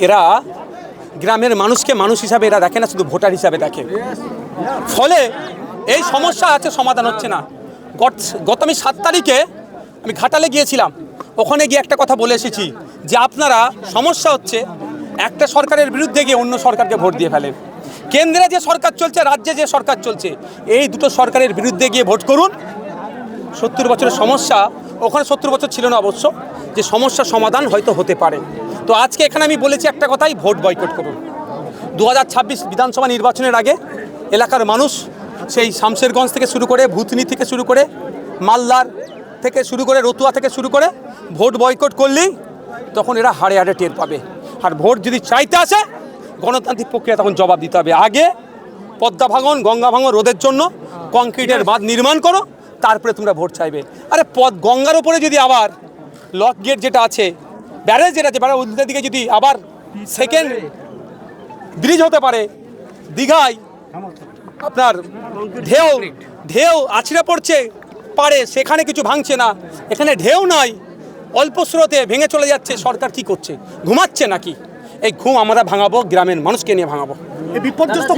এরা গ্রামের মানুষকে মানুষ হিসাবে এরা দেখে না, শুধু ভোটার হিসাবে দেখে। ফলে এই সমস্যা আছে, সমাধান হচ্ছে না। গত- গত আমি সাত তারিখে আমি ঘাটালে গিয়েছিলাম। ওখানে গিয়ে একটা কথা বলে এসেছি যে আপনারা, সমস্যা হচ্ছে, একটা সরকারের বিরুদ্ধে গিয়ে অন্য সরকারকে ভোট দিয়ে ফেলেন। কেন্দ্রে যে সরকার চলছে, রাজ্যে যে সরকার চলছে, এই দুটো সরকারের বিরুদ্ধে গিয়ে ভোট করুন। সত্তর বছরের সমস্যা, ওখানে সত্তর বছর ছিল না অবশ্য, যে সমস্যার সমাধান হয়তো হতে পারে। তো আজকে এখানে আমি বলেছি একটা কথাই, ভোট বয়কট করুন। দু হাজার ছাব্বিশ বিধানসভা নির্বাচনের আগে এলাকার মানুষ সেই শামশেরগঞ্জ থেকে শুরু করে, ভূতনি থেকে শুরু করে, মালদার থেকে শুরু করে, রতুয়া থেকে শুরু করে ভোট বয়কট করলেই তখন এরা হাড়ে হাড়ে টের পাবে। আর ভোট যদি চাইতে আসে, গণতান্ত্রিক প্রক্রিয়া তখন জবাব দিতে হবে। আগে পদ্মা ভাঙন, গঙ্গা ভাঙন রোদের জন্য কংক্রিটের বাঁধ নির্মাণ করো, তারপরে তোমরা ভোট চাইবে। আরে পদ গঙ্গার উপরে যদি আবার লক গেট যেটা আছে ব্যারেজ যেটা আছে ব্যারেজ উল্টো দিকে যদি আবার সেকেন্ড ব্রিজ হতে পারে দীঘায় আপনার ঢেউ ঢেউ আছড়ে পড়ছে পারে সেখানে কিছু ভাঙছে না। এখানে ঢেউ নাই অল্প স্রোতে ভেঙে চলে যাচ্ছে সরকার কি করছে? ঘুমাচ্ছে নাকি? এই ঘুম আমরা ভাঙাবো গ্রামের মানুষকে নিয়ে ভাঙাবো। এই বিপর্যস্ত